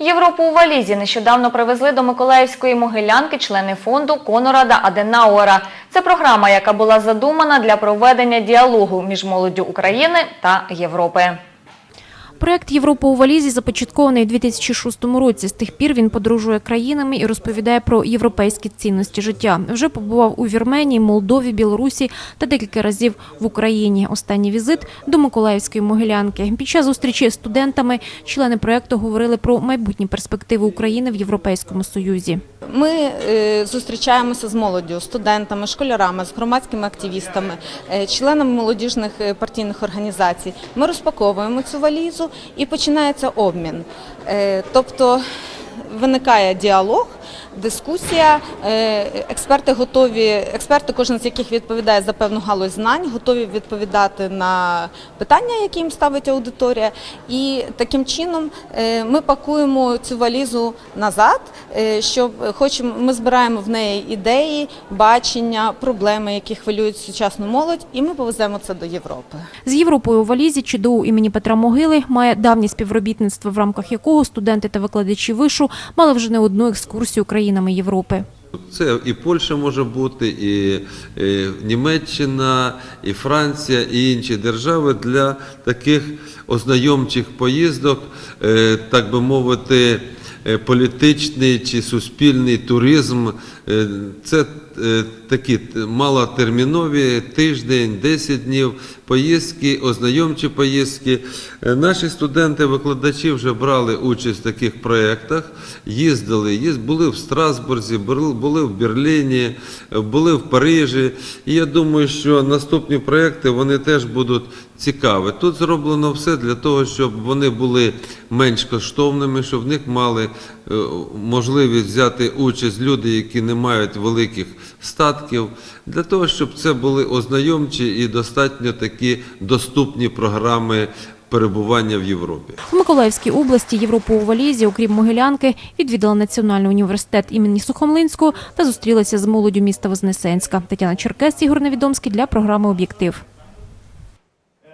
Європу у валізі нещодавно привезли до Миколаївської могилянки члени фонду Конорада Аденауера. Це програма, яка була задумана для проведення діалогу між молоддю України та Європи. Проект Європа у валізі започаткований у 2006 році. З тих пір він подорожує країнами і розповідає про європейські цінності життя. Вже побував у Вірменії, Молдові, Білорусі та декілька разів в Україні. Останній візит до Миколаївської могилянки. Під час зустрічі з студентами члени проекту говорили про майбутні перспективи України в Європейському Союзі. Ми е, зустрічаємося з молоддю, студентами, школярами, з громадськими активістами, е, членами молодіжних е, партійних організацій. Ми розпаковуємо цю валізу і починається обмін. Тобто виникає діалог. Дискусія, Е, експерти готові, експерти, кожен з яких відповідає за певну галузь знань, готові відповідати на питання, які їм ставить аудиторія. І таким чином е, ми пакуємо цю валізу назад, е, щоб хочемо, ми збираємо в неї ідеї, бачення, проблеми, які хвилюють сучасну молодь, і ми повеземо це до Європи. З Європою у валізі ЧДУ імені Петра Могили має давнє співробітництво, в рамках якого студенти та викладачі вишу мали вже не одну екскурсію країнами Європи. Це і Польща може бути, і, і Німеччина, і Франція, і інші держави для таких ознайомчих поїздок, е, так би мовити, е, політичний чи суспільний туризм. Е, Це е, такі малотермінові тиждень, 10 днів поїздки, ознайомчі поїздки. Е, Наші студенти, викладачі вже брали участь в таких проєктах, їздили, були в Страсбурзі, були в Берліні, були в Парижі. І я думаю, що наступні проєкти вони теж будуть цікаві. Тут зроблено все для того, щоб вони були менш коштовними, щоб в них мали можливість взяти участь люди, які не мають великих статків, для того, щоб це були ознайомчі і достатньо такі доступні програми перебування в Європі. У Миколаївській області Європу у валізі, окрім Могилянки, відвідала Національний університет імені Сухомлинського та зустрілася з молоддю міста Вознесенська. Тетяна Черкес, Ігор Невідомський для програми Об'єктив.